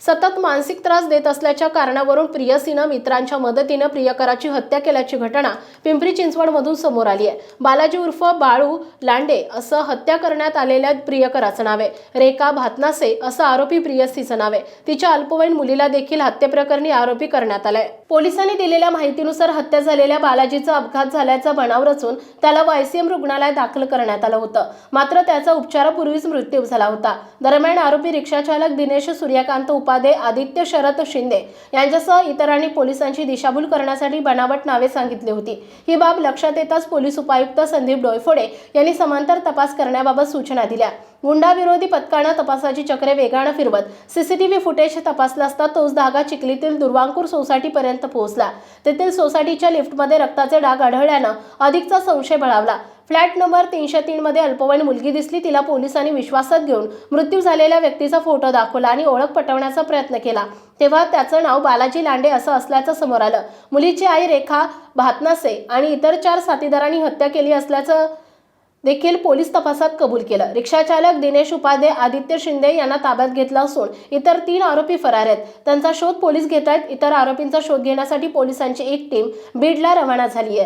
सतत मानसिक त्रास देत असल्याच्या कारणावरून प्रियसीनं मित्रांच्या मदतीनं प्रियकराची हत्या केल्याची घटना पिंपरी चिंचवडमधून समोर आली आहे. बालाजी उर्फ बाळू लांडे असं हत्या करण्यात आलेल्या प्रियकराचं नाव आहे. रेखा भातनासे असं आरोपी प्रियसीचं नाव आहे. तिच्या अल्पवयीन मुलीला देखील हत्येप्रकरणी आरोपी करण्यात आलाय. पोलिसांनी दिलेल्या माहितीनुसार हत्या झालेल्या बालाजीचा अपघात झाल्याचा बनाव रचून त्याला वायसीएम रुग्णालयात दाखल करण्यात आलं होतं. मात्र त्याचा उपचारापूर्वीच मृत्यू झाला होता. दरम्यान आरोपी रिक्षाचालक दिनेश सूर्यकांत उपाध्ये आदित्य शरद शिंदे यांच्यासह इतरांनी पोलिसांची दिशाभूल करण्यासाठी बनावट नावे सांगितली होती. ही बाब लक्षात येताच पोलीस उपायुक्त संदीप डोयफोडे यांनी समांतर तपास करण्याबाबत सूचना दिल्या. गुंडाविरोधी पथकानं तपासाची चक्रे वेगानं फिरवत सीसीटीव्ही फुटेज तपासला असता तोच धागा चिखलीतील दुर्वांकूर सोसायटीपर्यंत पोहोचला. तेथील सोसायटीच्या लिफ्टमध्ये रक्ताचे डाग आढळल्यानं अधिकचा संशय बळावला. फ्लॅट नंबर तीनशे तीनमध्ये अल्पवयीन मुलगी दिसली. तिला पोलिसांनी विश्वासात घेऊन मृत्यू झालेल्या व्यक्तीचा फोटो दाखवला आणि ओळख पटवण्याचा प्रयत्न केला. तेव्हा त्याचं नाव बालाजी लांडे असं असल्याचं समोर आलं. मुलीची आई रेखा भातनासे आणि इतर चार साथीदारांनी हत्या केली असल्याचं देखील पोलीस तपासात कबूल केलं. रिक्षाचालक दिनेश उपाध्ये आदित्य शिंदे यांना ताब्यात घेतला असून इतर तीन आरोपी फरार आहेत. त्यांचा शोध पोलीस घेत आहेत इतर आरोपींचा शोध घेण्यासाठी पोलिसांची एक टीम बीडला रवाना झाली आहे.